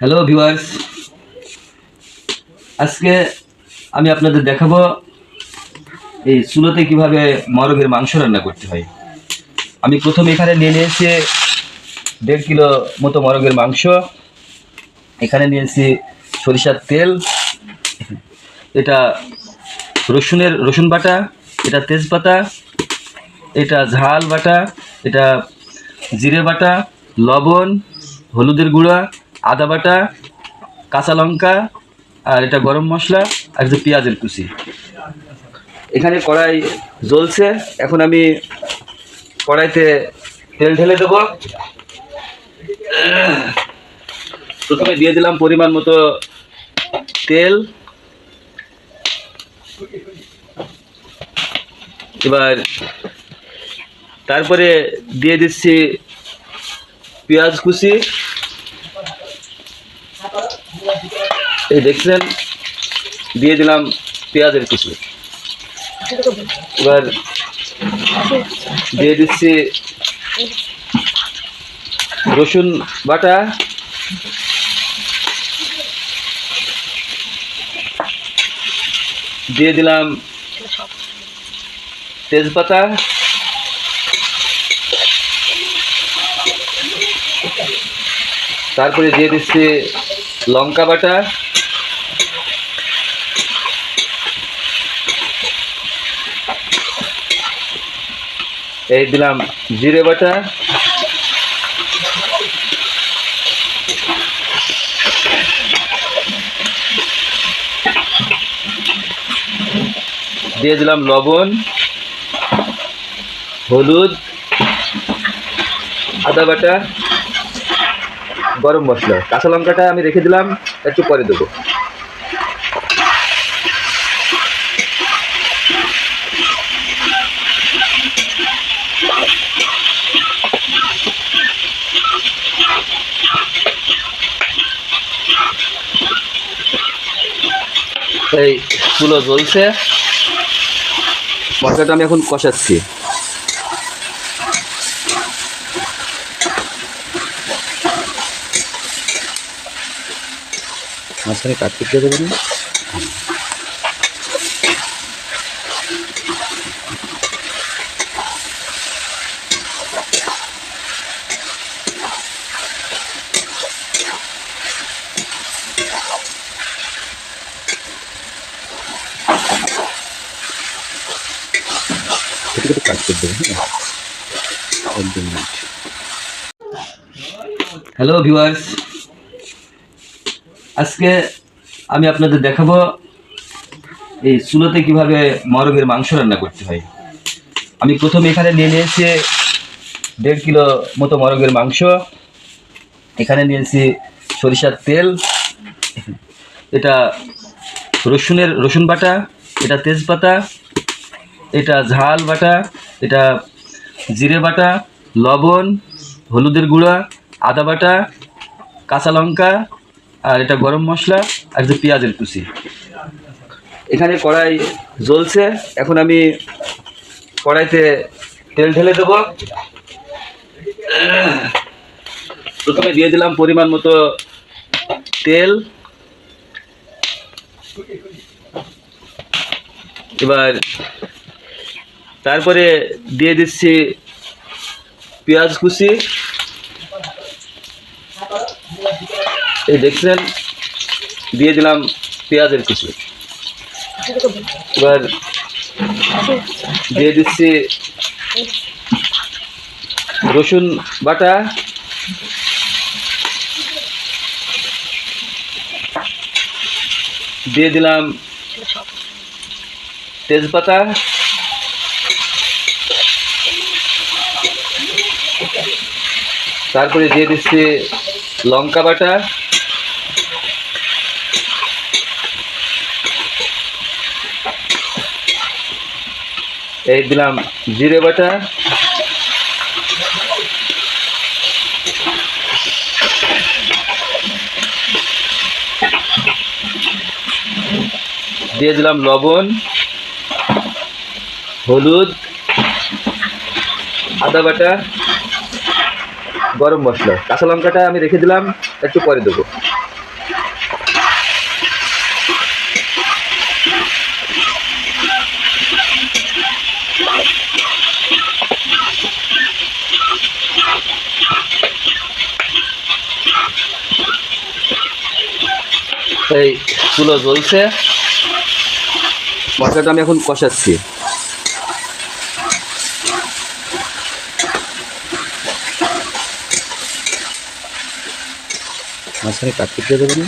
Hello viewers আজকে আমি আপনাদের দেখাবো এই চুলোতে কীভাবে মরগের মাংস রান্না করতে হয়। আমি প্রথমে এখানে নিয়ে নিয়েছি দেড় কিলো মতো মরগের মাংস। এখানে নিয়েছি সরিষার তেল। এটা রসুনের রসুন বাটা, এটা তেজপাতা, এটা ঝাল বাটা, এটা জিরে বাটা, লবণ হলুদের গুঁড়া, আদা বাটা, কাঁচা লঙ্কা, আর এটা গরম মশলা, আর যে পেঁয়াজের কুচি। এখানে কড়াই জ্বলছে। এখন আমি কড়াইতে তেল ঢেলে দেবো। প্রথমে দিয়ে দিলাম পরিমাণ মতো তেল। এবার তারপরে দিয়ে দিচ্ছি পেঁয়াজ কুচি। এই দেখছেন দিয়ে দিলাম পেঁয়াজের কুচি। এবার দিয়ে দিচ্ছি রসুন বাটা। দিয়ে দিলাম তেজপাতা। তারপরে দিয়ে দিচ্ছি লঙ্কা বাটা। এই দিলাম জিরে বাটা। দিয়ে দিলাম লবণ, হলুদ, আদা বাটা, গরম মশলা। কাঁচা লঙ্কাটা আমি রেখে দিলাম, একটু পরে দেবো। এই চুলো জ্বলছে মশলাটা আমি এখন কষাচ্ছি। মাঝখানে কাটতে দেবেন হ্যাঁ হ্যালো ভিউয়ার্স আজকে আমি আপনাদের দেখাবো এই চুলোতে কীভাবে মরগের মাংস রান্না করতে হয়। আমি প্রথমে এখানে নিয়ে নিয়েছি দেড় কিলো মতো মরগের মাংস। এখানে নিয়েছি সরিষার তেল, এটা রসুনের রসুন বাটা, এটা তেজপাতা, এটা ঝাল বাটা এটা জিরে বাটা, লবণ, হলুদের গুঁড়া, আদা বাটা, কাঁচা লঙ্কা, আর এটা গরম মশলা, আর যে পেঁয়াজের কুচি। এখানে কড়াই জ্বলছে। এখন আমি কড়াইতে তেল ঢেলে দেবো। প্রথমে দিয়ে দিলাম পরিমাণ মতো তেল। এবার তারপরে দিয়ে দিচ্ছি পেঁয়াজ কুচি। এই দেখছেন, দিয়ে দিলাম পেঁয়াজের কুচি। এবার দিয়ে দিচ্ছি রসুন বাটা। দিয়ে দিলাম তেজপাতা। তারপরে দিয়ে দিচ্ছি লঙ্কা বাটা। এই দিলাম জিরে বাটা। দিয়ে দিলাম লবণ, হলুদ, আদা বাটা। গরম মশলা। কাঁচা লঙ্কাটা আমি রেখে দিলাম, একটু পরে দেবো। এই চুলো জ্বলছে। মশলাটা আমি এখন কষাচ্ছি। মাঝখানে কাটতে দেবেন।